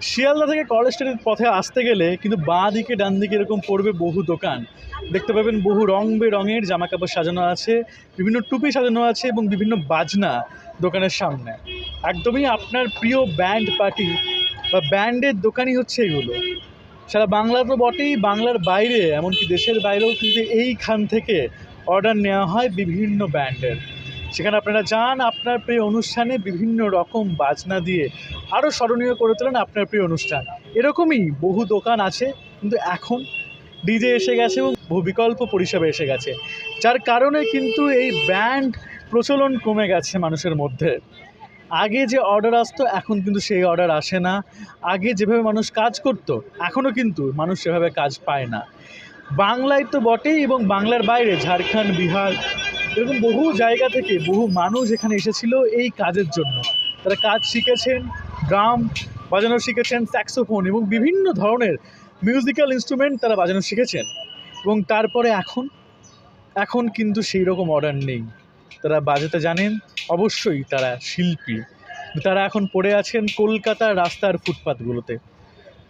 শিয়ালদা থেকে কলেজ স্ট্রিটের পথে আসতে গেলে কিন্তু বাঁ দিকে, ডান দিকে এরকম পড়বে বহু দোকান। দেখতে পাবেন বহু রং বেরঙের জামা কাপড় সাজানো আছে, বিভিন্ন টুপি সাজানো আছে এবং বিভিন্ন বাজনা দোকানের সামনে। একদমই আপনার প্রিয় ব্যান্ড পার্টি বা ব্যান্ডের দোকানই হচ্ছে এগুলো। সারা বাংলা তো বটেই, বাংলার বাইরে, এমনকি দেশের বাইরেও কিন্তু এইখান থেকে অর্ডার নেওয়া হয় বিভিন্ন ব্যান্ডের সেখানে আপনারা যান, আপনার প্রিয় অনুষ্ঠানে বিভিন্ন রকম বাজনা দিয়ে আরও স্মরণীয় করে তোলেন আপনার প্রিয় অনুষ্ঠান। এরকমই বহু দোকান আছে, কিন্তু এখন ডিজে এসে গেছে এবং বিকল্প পরিষেবা এসে গেছে। যার কারণে কিন্তু এই ব্যান্ড প্রচলন কমে গেছে মানুষের মধ্যে। আগে যে অর্ডার আসতো, এখন কিন্তু সেই অর্ডার আসে না। আগে যেভাবে মানুষ কাজ করতো, এখনও কিন্তু মানুষ সেভাবে কাজ পায় না। বাংলায় তো বটেই এবং বাংলার বাইরে, ঝাড়খণ্ড, বিহার এরকম বহু জায়গা থেকে বহু মানুষ এখানে এসেছিল এই কাজের জন্য। তারা কাজ শিখেছেন, ড্রাম বাজানো শিখেছেন স্যাক্সোফোন এবং বিভিন্ন ধরনের মিউজিক্যাল ইনস্ট্রুমেন্ট তারা বাজানো শিখেছেন। এবং তারপরে এখন এখন কিন্তু সেই রকম অর্ডার নেই। তারা বাজাতে জানেন, অবশ্যই তারা শিল্পী। তারা এখন পড়ে আছেন কলকাতার রাস্তার ফুটপাতগুলোতে।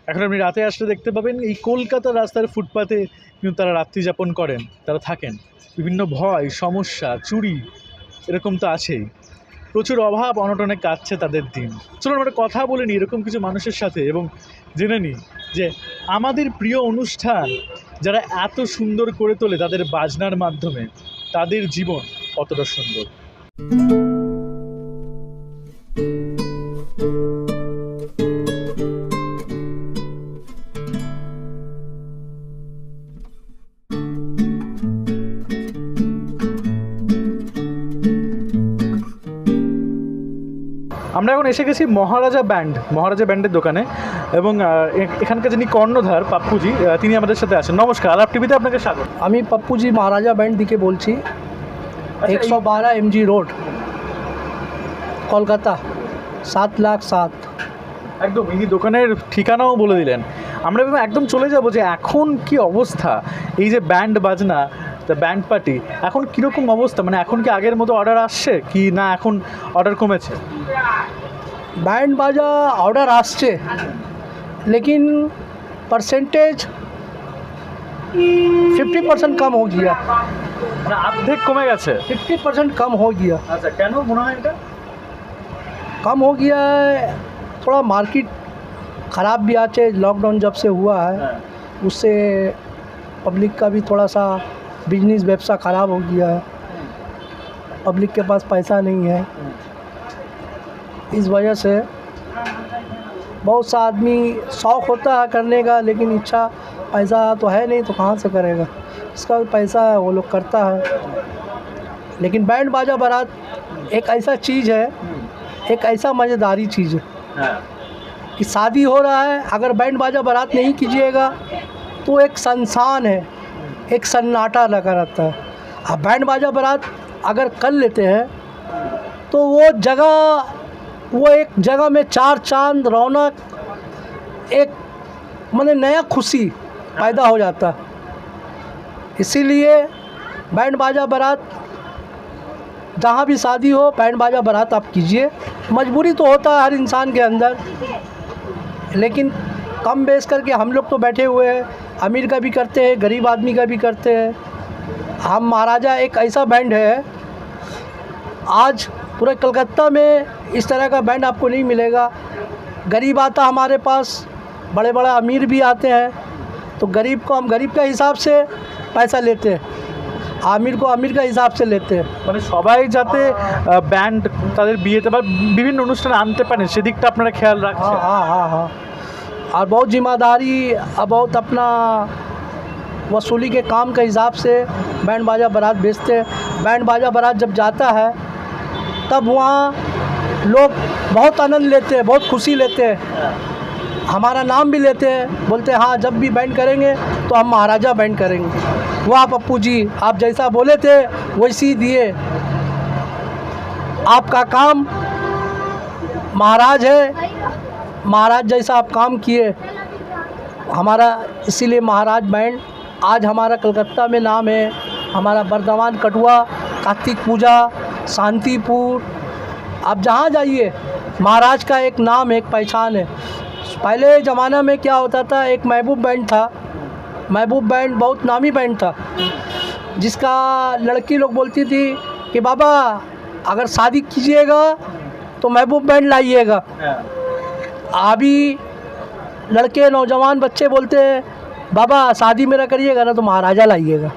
এখন আপনি রাতে আসলে দেখতে পাবেন এই কলকাতার রাস্তার ফুটপাতে কিন্তু তারা রাত্রি যাপন করেন, তারা থাকেন। বিভিন্ন ভয়, সমস্যা, চুরি, এরকম তো আছেই। প্রচুর অভাব, অনটনে কাটছে তাদের দিন। চলুন আমরা কথা বলে নিই এরকম কিছু মানুষের সাথে এবং জেনে নিই যে আমাদের প্রিয় অনুষ্ঠান যারা এত সুন্দর করে তোলে তাদের বাজনার মাধ্যমে, তাদের জীবন কতটা সুন্দর। এসে গেছি মহারাজা ব্যান্ড মহারাজা ব্যান্ডের দোকানে। এবং এখানকার যিনি কর্ণধার পাপ্পুজি তিনি আমাদের সাথে আছেন। নমস্কার আলাপ টিভিতে আপনাকে স্বাগত। আমি পাপ্পুজি মহারাজা ব্যান্ড দিকে বলছি। আচ্ছা, একশো বারো এম জি রোড কলকাতা সাত লাখ সাত। একদম ইনি দোকানের ঠিকানাও বলে দিলেন। আমরা একদম চলে যাব যে এখন কি অবস্থা? এই যে ব্যান্ড বাজনা ব্যান্ড পার্টি এখন কীরকম অবস্থা? মানে এখন কি আগের মতো অর্ডার আসছে? কি না এখন অর্ডার কমেছে? बैंड बाजा ऑर्डर আসছে लेकिन परसेंटेज फिफ्टी परसेंट कम हो गया মানে অর্ধেক কমে গেছে फिफ्टी परसेंट कम हो गया আচ্ছা কেন মনে হয় এটা कम हो गया है थोड़ा मार्केट ख़राब भी आचे लॉकडाउन जब से हुआ है হ্যাঁ उससे पब्लिक का भी थोड़ा सा बिजनेस व्यवसाय ख़राब हो गया है पब्लिक के पास पैसा नहीं है इस वजह से बहुत सा आदमी शौक़ होता है करने का लेकिन इच्छा पैसा तो है नहीं तो कहाँ से करेगा? इसका पैसा है वो लोग करता है। लेकिन बैंड बाजा बारात एक ऐसा चीज़ है एक ऐसा मज़ेदारी चीज़ है। कि शादी हो रहा है अगर बैंड बाजा बारात नहीं कीजिएगा तो एक संसान है एक सन्नाटा लगा रहता है। अब बैंड बाजा बारात अगर कर लेते हैं तो वो जगह वो एक जगह में चार चाँद, रौनक, एक मैंने नया खुशी पैदा हो जाता। इसीलिए बैंड बाजा बारात, जहाँ भी शादी हो, बैंड बाजा बारात आप कीजिए। मजबूरी तो होता है हर इंसान के अंदर, लेकिन कम बेस करके हम लोग तो बैठे हुए हैं, अमीर का भी करते हैं, गरीब आदमी का भी करते हैं। हम महाराजा एक ऐसा बैंड है, आज पूरे कलकत्ता में इस तरह का बैंड आपको नहीं मिलेगा गरीब आता हमारे पास बड़े बड़े अमीर भी आते हैं तो गरीब को हम गरीब के हिसाब से पैसा लेते हैं आमिर को अमीर का हिसाब से लेते हैं মানে সবাই যাতে ব্যান্ড তাদের বিয়েতে বা বিভিন্ন অনুষ্ঠানে আনতে পারেন সেদিকটা আপনারা খেয়াল রাখছেন हाँ हाँ हाँ हाँ और बहुत जिम्मेदारी और बहुत अपना वसूली के काम के हिसाब से बैंड बाजा बारात बेचते हैं बैंड बाजा बारात जब जाता है तब वहाँ लोग बहुत आनंद लेते हैं, बहुत खुशी लेते हैं। हमारा नाम भी लेते हैं, बोलते हैं हाँ जब भी बैंड करेंगे तो हम महाराजा बैंड करेंगे। वाह पप्पू जी, आप जैसा बोले थे, वैसी दिए। आपका काम महाराज है। महाराज जैसा आप काम किए। हमारा, इसीलिए महाराज बैंड आज हमारा कलकत्ता में नाम है। हमारा बर्दवान कटुआ कार्तिक पूजा शांतिपुर। आप जहाँ जाइए, महाराज का एक नाम, एक पहचान है। पहले ज़माना में क्या होता था, एक महबूब बैंड था। महबूब बैंड बहुत नामी बैंड था, जिसका लड़की लोग बोलती थी कि, बाबा, अगर शादी कीजिएगा तो महबूब बैंड लाइएगा। अभी लड़के, नौजवान बच्चे बोलते हैं, बाबा, शादी मेरा करिएगा ना तो महाराजा लाइएगा।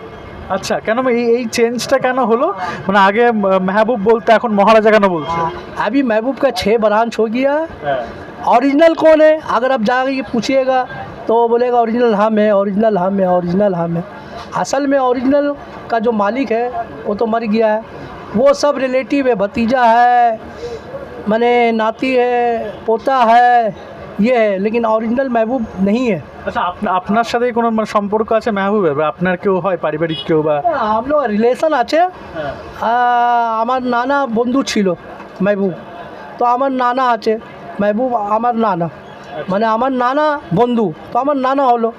আচ্ছা কেন এই এই চেঞ্জটা কেন হলো মানে আগে ম- মেহবুব বলতে এখন মহারাজা কেন বলছে अभी महबूब का छः ब्रांच हो गया ओरिजिनल कौन है अगर आप जाके पूछिएगा तो वो बोलेगा ओरिजिनल हम है ओरिजिनल हम है ओरिजिनल हम है असल में ओरिजिनल का जो मालिक है वो तो मर गया है वो सब रिलेटिव है भतीजा है मैंने नाती है पोता है ইয়ে হ্যাঁ লেকিন অরিজিনাল মেহবুব নেই আচ্ছা আপনার সাথে কোনো মানে সম্পর্ক আছে মেহবুবের আপনার কেউ হয় পারিবারিক কেউ বা আমলো রিলেশন আছে আমার নানা বন্ধু ছিল মেহবুব তো আমার নানা আছে মেহবুব আমার নানা মানে আমার নানা বন্ধু তো আমার নানা হলো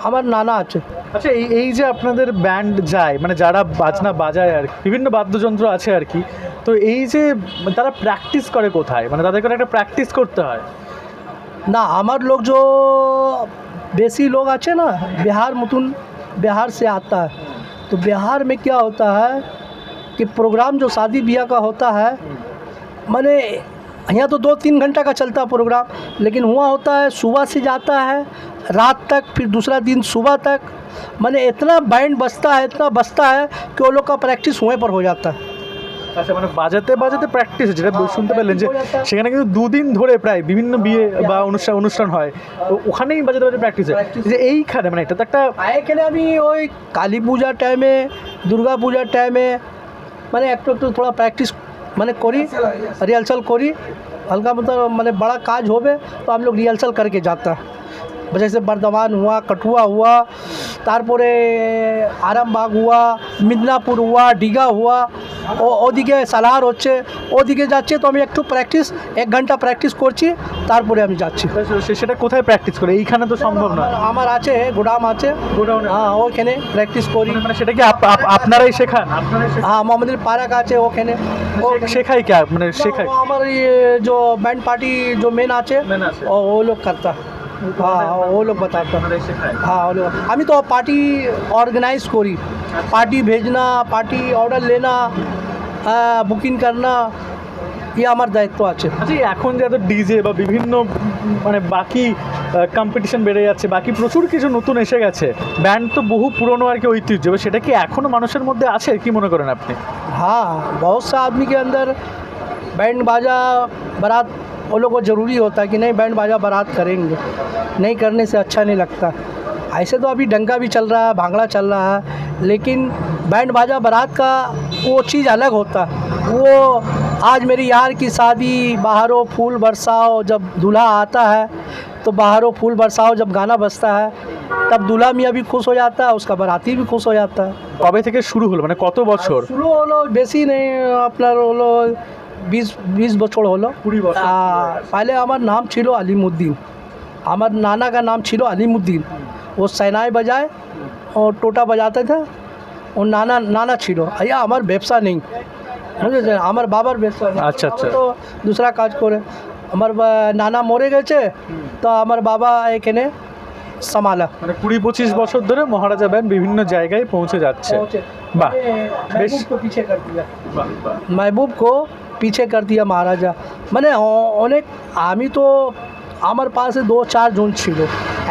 আমার নানা আছে আচ্ছা এই এই যে আপনাদের ব্যান্ড যায় মানে যারা বাজনা বাজায় আর বিভিন্ন বাদ্যযন্ত্র আছে আর কি তো এই যে তারা প্র্যাকটিস করে কোথায় মানে তাদের একটা প্র্যাকটিস করতে হয় না আমার লোক जो बेसी लोग अच्छे ना बिहार मुतुन बिहार से आता है तो बिहार में क्या होता है कि प्रोग्राम जो शादी ब्याह का होता है मैंने यहाँ तो दो तीन घंटा का चलता है प्रोग्राम लेकिन हुआ होता है सुबह से जाता है रात तक फिर दूसरा दिन सुबह तक मैंने इतना बैंड बजता है इतना बजता है कि वो लोग का प्रैक्टिस हुए पर हो जाता है আচ্ছা মানে বাজাতে বাজাতে প্র্যাকটিস যেটা শুনতে পেলেন যে সেখানে কিন্তু দুদিন ধরে প্রায় বিভিন্ন বিয়ে বা অনুষ্ঠান অনুষ্ঠান হয় তো ওখানেই বাজাতে বাজাতে প্র্যাকটিস হয় Practice যে এইখানে মানে এটা তো একটা এখানে আমি ওই কালী পূজার টাইমে দুর্গা পূজার টাইমে মানে একটু একটু থোড়া প্র্যাকটিস মানে করি রিহার্সাল করি हल्का मतलब मैंने बड़ा काज होवे तो हम लोग रिहर्सल करके जाता है जैसे बर्धमान हुआ कठुआ हुआ তারপরে আরামবাগ হুয়া মিদনাপুর হুয়া দীঘা হুয়া ও ওদিকে সালাহার হচ্ছে ওদিকে যাচ্ছে তো আমি একটু প্র্যাকটিস এক ঘণ্টা প্র্যাকটিস করছি তারপরে আমি যাচ্ছি। সেটা কোথায় প্র্যাকটিস করে? এইখানে তো সম্ভব না আমার আছে গোডাম আছে। গোডাউন? হ্যাঁ ওখানে প্র্যাকটিস করি। মানে, মানে সেটা কি আপনারাই শেখান? হ্যাঁ মোহাম্মদের পারাক আছে ওখানে। শেখাই কে মানে শেখাই আমার যে ব্যান্ড পার্টি যে মেন আছে ও লোক করতা हाँ वो लोग बताता আপনারাই শেখায় हाँ वो लोग আমি তো পার্টি অর্গানাইজ করি পার্টি भेजना পার্টি অর্ডার लेना বুকিং करना ये আমার দায়িত্ব আছে আচ্ছা এই এখন যে এত ডিজে বা বিভিন্ন উম, মানে বাকি কম্পিটিশন বেড়ে যাচ্ছে বাকি প্রচুর কিছু নতুন এসে গেছে ব্যান্ড তো বহু পুরনো আর কি ঐতিহ্য এবার সেটা কি এখনো মানুষের মধ্যে আছে কি মনে করেন আপনি हाँ बहुत सा आदमी के अंदर बैंड बाजा बारात वो लोग को ज़रूरी होता है कि नहीं बैंड बाजा बारात करेंगे नहीं करने से अच्छा नहीं लगता ऐसे तो अभी डंका भी चल रहा है भांगड़ा चल रहा है लेकिन बैंड बाजा बारात का वो चीज़ अलग होता है वो आज मेरी यार की शादी बाहरों फूल बरसाओ जब दूल्हा आता है तो बाहरों फूल बरसाओ जब गाना बजता है तब दूल्हा मियाँ भी खुश हो जाता है उसका बाराती भी खुश हो जाता है কবে থেকে শুরু হলো মানে কত বছর শুরু হলো বেশি নেই আপনার হলো বিশ বিশ বছর হলো কুড়ি বছর। আহ, पहले আমার নাম ছিল আলিমুদ্দিন আমার नाना का नाम ছিল আলিমুদ্দিন वो সেনাই বাজায় ও টোটা বাজাতে থা ও নানা নানা ছিল আইয়া আমার ব্যবসা নেই বুঝেছেন আমার বাবার ব্যবসা নেই আচ্ছা, আচ্ছা। বাবা তো দুসরা কাজ করে আমার বা- নানা মরে গেছে তো আমার বাবা এখানে সামালা মানে কুড়ি পঁচিশ বছর ধরে মহারাজা ব্যান্ড বিভিন্ন জায়গায় পৌঁছে যাচ্ছে বাহ বেশ महबूब को पीछे कर दिया বাহ, বাহ। महबूब को पीछे कर दिया महाराजा মানে অ- অনেক আমি তো আমার পাশে দু চারজন ছিল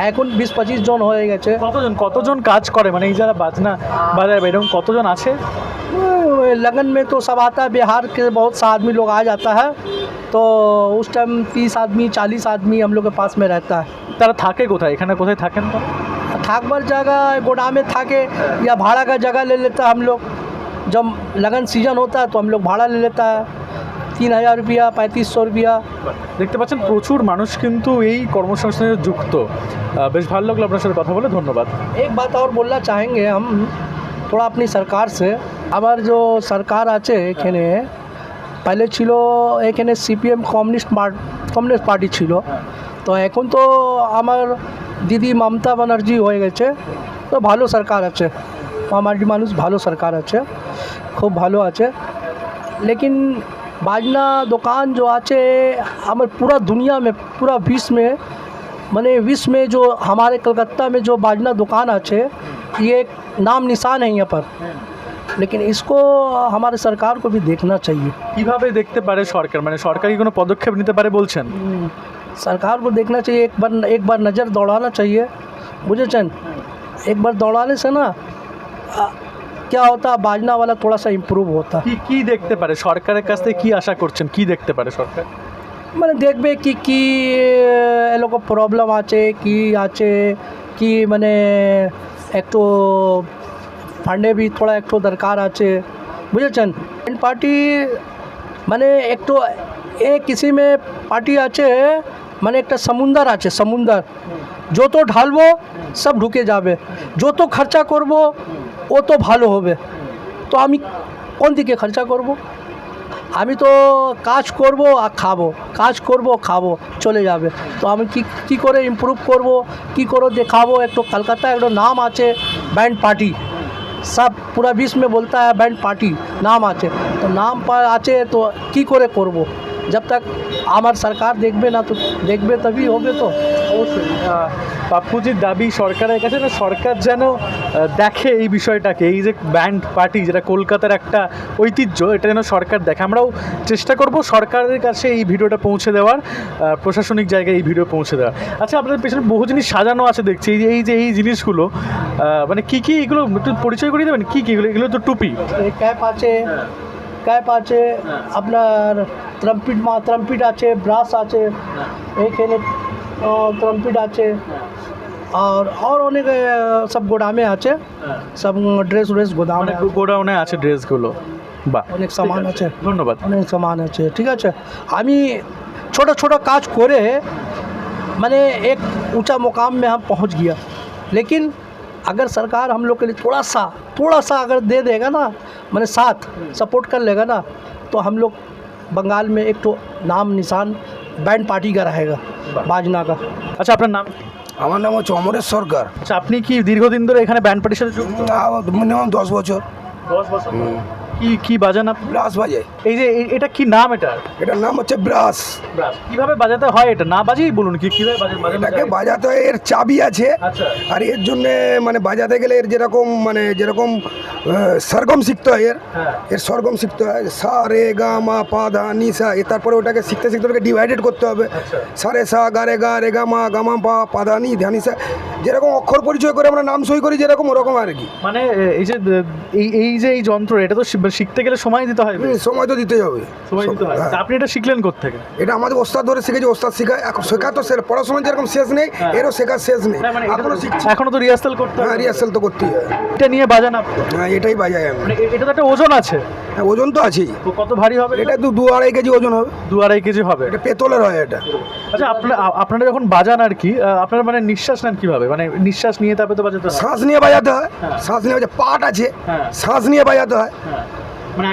এখন বিশ পঁচিশ জন হয়ে গেছে কতজন কতজন কাজ করে মানে এই যারা বাজনা বাজায় বা এরকম কতজন আছে वो लगन में तो सब आता है बिहार के बहुत सा आदमी लोग आ जाता है तो उस टाइम तीस आदमी चालीस आदमी हम लोग के पास में रहता है তারা থাকে কোথায় এখানে কোথায় থাকেন তো थाकबर जगह गोडा में थाके या भाड़ा का जगह ले लेता है हम लोग जब लगन सीजन होता है तो हम लोग भाड़ा ले लेता है তিন হাজার রুপিয়া পঁয়ত্রিশশো রুপিয়া দেখতে পাচ্ছেন প্রচুর মানুষ কিন্তু এই কর্মসংস্থানের যুক্ত। বেশ ভালো লাগল আপনার সাথে কথা বলে ধন্যবাদ। এক বাত আর বললা চাহেঙ্গে আম থোড়া আপনি সরকার সে আবার যে সরকার আছে এখানে পাইলে ছিল এখানে সিপিএম কমিউনিস্ট কমিউনিস্ট পার্টি ছিল তো এখন তো আমার দিদি মমতা ব্যানার্জি হয়ে গেছে তো ভালো সরকার আছে আমার মানুষ ভালো সরকার আছে খুব ভালো আছে লেকিন बाजना दुकान जो आचे हमारे पूरा दुनिया में पूरा विश्व में मैंने विश्व में जो हमारे कलकत्ता में जो बाजना दुकान আছে ये एक नाम निशान है यहाँ पर लेकिन इसको हमारे सरकार को भी देखना चाहिए কিভাবে দেখতে পারে সরকার মানে সরকার কি কোনো পদক্ষেপ নিতে পারে বলছেন हम्म, सरकार को देखना चाहिए एक बार एक बार नज़र दौड़ाना चाहिए बुझे चैन एक बार दौड़ाने से ना आ, क्या होता है बाजना वाला थोड़ा सा इम्प्रूव होता কি কি দেখতে পারে সরকারের কাছ থেকে কি আশা করছেন কি দেখতে পারে সরকার মানে দেখবে কি কি এ লোক প্রবলেম আছে কি আছে কি মানে একটু ফান্ডে বি থোড়া একটু দরকার আছে বুঝেছেন পার্টি মানে একটু এ কিসি মে পার্টি আছে মানে একটা সমুন্দর আছে সমুন্দর যত ঢালবো সব ঢুকে যাবে যত খরচা করব ও তো ভালো হবে। তো আমি কোন দিকে খরচা করব। আমি তো কাজ করব আর খাব। কাজ করব, খাব, চলে যাবে। তো আমি কি, কী করে ইম্প্রুভ করব? কি করে দেখাবো? একটু কলকাতায় একটা নাম আছে ব্যান্ড পার্টি সব পুরা বিশ্বে বলতে হ্যাঁ ব্যান্ড পার্টি নাম আছে। তো নাম আছে, তো কি করে করব। जब तक আমার সরকার দেখবে না তো দেখবে তবেই হবে তো অবশ্যই আহ, পাপ্পুজির দাবি সরকারের কাছে না সরকার যেন আহ, দেখে এই বিষয়টাকে এই যে ব্যান্ড পার্টি যেটা কলকাতার একটা ঐতিহ্য এটা যেন সরকার দেখে আমরাও চেষ্টা করব সরকারের কাছে এই ভিডিওটা পৌঁছে দেওয়ার আহ, প্রশাসনিক জায়গায় এই ভিডিও পৌঁছে দেওয়ার আচ্ছা আপনাদের পেছনে বহু জিনিস সাজানো আছে দেখছি এই যে এই যে এই জিনিসগুলো আহ, মানে কি কি এগুলো একটু পরিচয় করিয়ে দেবেন কি কি এগুলো এগুলো তো টুপি এই ক্যাপ আছে ক্যাপ আছে আপনার ট্রাম্পিট মা ট্রাম্পিট আছে ব্রাশ আছে এইখানে ট্রাম্পিট আছে আর আর অনেক আহ, সব গোদামে আছে সব ড্রেস ড্রেস গোদামে মানে গোডাউনে আছে ড্রেসগুলো বাহ অনেক সামান আছে ধন্যবাদ অনেক সামান আছে ঠিক আছে আমি ছোট ছোট কাজ করে मैंने एक ऊंचा मुकाम में हम पहुंच गया लेकिन अगर सरकार हम लोग के लिए थोड़ा सा थोड़ा सा अगर दे देगा ना मैंने साथ सपोर्ट कर लेगा ना तो हम लोग बंगाल में एक तो नाम निशान बैंड पार्टी का रहेगा बाजना का আচ্ছা আপনার নাম কি? আমার নাম হচ্ছে অমরেশ সরকার আচ্ছা আপনি কি দীর্ঘদিন ধরে এখানে ব্যান্ড পার্টির সাথে যুক্ত মিনিমাম দশ বছর দশ বছর কি কি বাজান আপনি? ব্রাস বাজে। এই যে এ- এটা কি নাম এটা এটার নাম হচ্ছে ব্রাস কীভাবে বাজাতে হয় এটা? না বাজিয়ে বলুন কি কীভাবে বাজাতে বাজানো এটাকে যায়? বাজাতে হয়, এর চাবি আছে। আচ্ছা। আর এর জন্য মানে বাজাতে গেলে এর যেরকম মানে যেরকম আহ, সরগম শিখতে হয় এর। হ্যাঁ। এর সরগম শিখতে হয়। সা রে গা মা পা ধা নি সা এ তারপরে ওটাকে শিখতে শিখতে ওটাকে ডিভাইডেড করতে হবে। আচ্ছা। সা রে সা গা রে গা রে গা মা গা মা পা পা ধা নি ধা নি সা যেরকম অক্ষর পরিচয় করে আমরা নাম সই করি যেরকম ওরকম আর কি। মানে এ, এই যে এ, এই এই যে এই যন্ত্র এটা তো শি- শিখতে গেলে সময় দিতে হয় সময় তো দিতেই হবে। সময় দিতে হয়। হ্যাঁ। আপনি এটা শিখলেন কোথেকে এটা আমাদের ওস্তাদ ধরে শিখেছি ওস্তাদ শেখা এখন শেখা তো পড়াশোনার যেরকম শেষ নেই হ্যাঁ। এরও শেখার শেষ নেই। না মানে এখনও তো- শিখছি এখনও তো রিহার্সাল করতে হ্যাঁ রিহার্সাল তো করতেই হয়। এটা নিয়ে বাজান আপনি? হ্যাঁ এটাই বাজাই আমি। মানে এটা তো একটা ওজন আছে। হ্যাঁ, ওজন তো আছেই। কত ভারী হবে এটা তো দু আড়াই কেজি ওজন হবে। দু আড়াই কেজি হবে। এটা পেতলের হয় এটা। আচ্ছা আপনারা আপনারা যখন বাজান আর কি আপনারা মানে নিঃশ্বাস নেন কীভাবে? মানে নিঃশ্বাস নিয়ে তারপরে তো বাজাতে হয়। শ্বাস নিয়ে বাজাতে হয়। হ্যাঁ। শ্বাস নিয়ে বাজা পাট আছে। হ্যাঁ। শ্বাস নিয়ে বাজাতে হয়। মানে।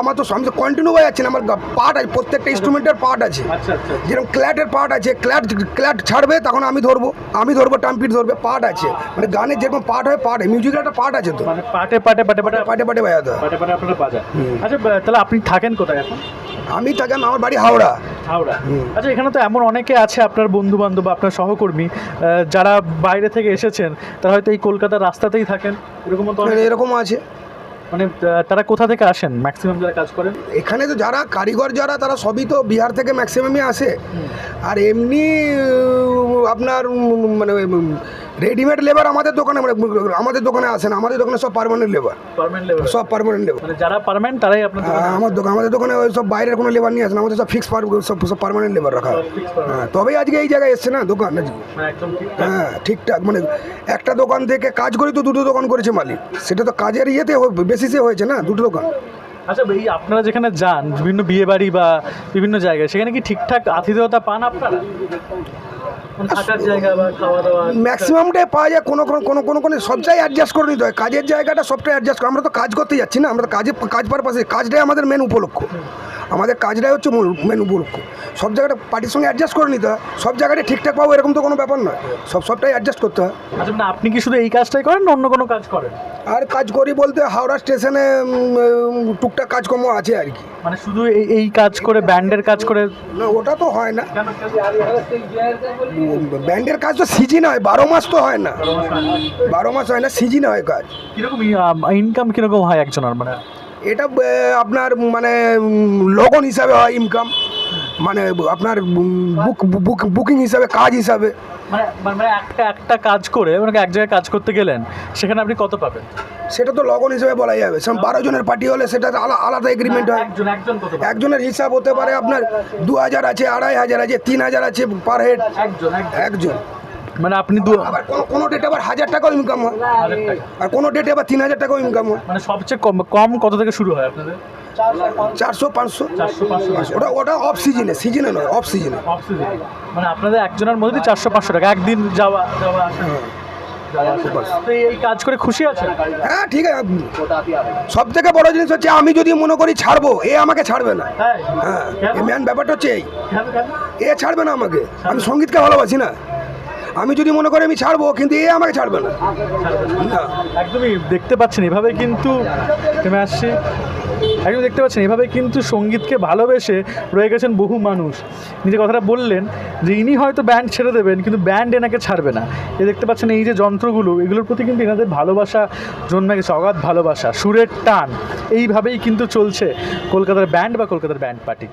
আমার তো আমি তো কন্টিনিউ না আমার পার্ট আছে প্রত্যেকটা ইনস্ট্রুমেন্টের পার্ট আছে। আচ্ছা আচ্ছা যেরকম ক্ল্যাটের পার্ট আছে ক্ল্যাট ক্ল্যাট ছাড়বে তখন আমি ধরবো আমি ধরবো টাম্পিট ধরবে পার্ট আছে। মানে গানের যেরকম পার্ট হয় পার্ট মিউজিকের একটা পার্ট আছে তো। মানে বাজাতে হয়। পাটে পাটে আপনারা বাজান। আচ্ছা তাহলে আপনি থাকেন কোথায় এখন? আমি থাকি আমার বাড়ি হাওড়া। হাওড়া। আচ্ছা এখানে তো এমন অনেকে আছে আপনার বন্ধু বান্ধব আপনার সহকর্মী যারা বাইরে থেকে এসেছেন তারা হয়তো এই কলকাতার রাস্তাতেই থাকেন এরকম তো এরকম আছে। মানে তারা কোথা থেকে আসেন? ম্যাক্সিমাম যারা কাজ করেন? এখানে তো যারা কারিগর যারা তারা সবই তো বিহার থেকে ম্যাক্সিমামই আসে। আর এমনি আপনার মানে রেডিমেড লেবার আমাদের দোকানে মানে আমাদের দোকানে আসে না আমাদের দোকানে সব পারমানেন্ট লেবার সব পারমানেন্ট লেবার যারা পার্মানেন্ট তারাই আপনার আমার দোকান আমাদের দোকানে ওই সব বাইরের কোনো লেবার নিয়ে আসে না আমাদের সব ফিক্স সব সব পারমানেন্ট লেবার রাখা হয়। হ্যাঁ তবেই আজকে এই জায়গায় এসছে না দোকান ঠিক। হ্যাঁ ঠিকঠাক মানে একটা দোকান থেকে কাজ করি তো দুটো দোকান করেছে মালিক। সেটা তো কাজের ইয়েতে বেসিসে হয়েছে না দুটো দোকান। আচ্ছা এই আপনারা যেখানে যান বিভিন্ন বিয়ে বাড়ি বা বিভিন্ন জায়গায় সেখানে কি ঠিকঠাক আতিথেয়তা পান আপনারা? ম্যাক্সিমামটাই পাওয়া যায় কোনো কোনো কোনো কোনো কোনো সব জায়গায় অ্যাডজাস্ট করে নিতে হয়। কাজের জায়গাটা সবটাই অ্যাডজাস্ট করে। আমরা তো কাজ করতে যাচ্ছি না আমরা তো কাজে কাজ পারপাসে কাজটাই আমাদের মেন উপলক্ষ। আমাদের কাজটাই হচ্ছে মূল মেনু মূর্খ সব জায়গাটা পার্টির সঙ্গে অ্যাডজাস্ট করে নিতে হয়। সব জায়গাটা ঠিকঠাক পাবো এরকম তো কোনো ব্যাপার নয়। সব সবটাই অ্যাডজাস্ট করতে হয়। আচ্ছা মানে আপনি কি শুধু এই কাজটাই করেন না অন্য কোনো কাজ করেন? আর কাজ করি বলতে হাওড়া স্টেশনে টুকটাক কাজকর্ম আছে আর কি। মানে শুধু এই এই কাজ করে ব্যান্ডের কাজ করে? না ওটা তো হয় না। ব্যান্ডের কাজ তো সিজিন হয় বারো মাস তো হয় না। বারো মাস হয় না। সিজিন হয় কাজ। কীরকম ইনকাম কীরকম হয় একজনের মানে? এটা আপনার মানে লগন হিসাবে হয় ইনকাম মানে আপনার বুক বুক বুকিং হিসাবে কাজ হিসাবে। মানে মানে একটা একটা কাজ করে মানে এক জায়গায় কাজ করতে গেলেন সেখানে আপনি কত পাবেন? সেটা তো লগন হিসেবে বলা যাবে। সেরকম বারো জনের পার্টি হলে সেটা আলাদা এগ্রিমেন্ট হয় পাবেন একজনের হিসাব হতে পারে আপনার দু হাজার আছে আড়াই হাজার আছে তিন হাজার আছে পার হেড একজন। একজন। মানে আপনি দু আবার কোনো কোনো ডেটে আবার হাজার টাকাও ইনকাম হয়। আর কোনো ডেটে আবার তিন হাজার টাকাও ইনকাম হয়। মানে সবচেয়ে কম কম কত থেকে শুরু হয় আপনাদের? চারশো পাঁচশো। ওটা ওটা অফ সিজনে সিজনে নয় অফ সিজনে মানে আপনাদের একজনের মধ্যে চারশো পাঁচশো টাকা। একদিন যাওয়া এই কাজ করে খুশি আছেন? হ্যাঁ ঠিক আছে। সব থেকে বড় জিনিস হচ্ছে আমি যদি মনে করি ছাড়বো এ আমাকে ছাড়বে না। হ্যাঁ। ম্যান ব্যাপারটা হচ্ছে এই? এ ছাড়বে না আমাকে। আমি সঙ্গীতকে ভালোবাসি না। আমি যদি মনে করি আমি ছাড়বো কিন্তু এ আমাকে ছাড়বে না। না। একদমই দেখতে পাচ্ছেন এভাবে কিন্তু আসছি। একদম দেখতে পাচ্ছেন এভাবে কিন্তু সঙ্গীতকে ভালোবেসে রয়ে গেছেন বহু মানুষ। নিজে কথাটা বললেন যে ইনি হয়তো ব্যান্ড ছেড়ে দেবেন কিন্তু ব্যান্ড এনাকে ছাড়বে না। এ দেখতে পাচ্ছেন এই যে যন্ত্রগুলো এগুলোর প্রতি কিন্তু এনাদের ভালোবাসা জন্মে গেছে অগাধ ভালোবাসা সুরের টান। এইভাবেই কিন্তু চলছে কলকাতার ব্যান্ড বা কলকাতার ব্যান্ড পার্টি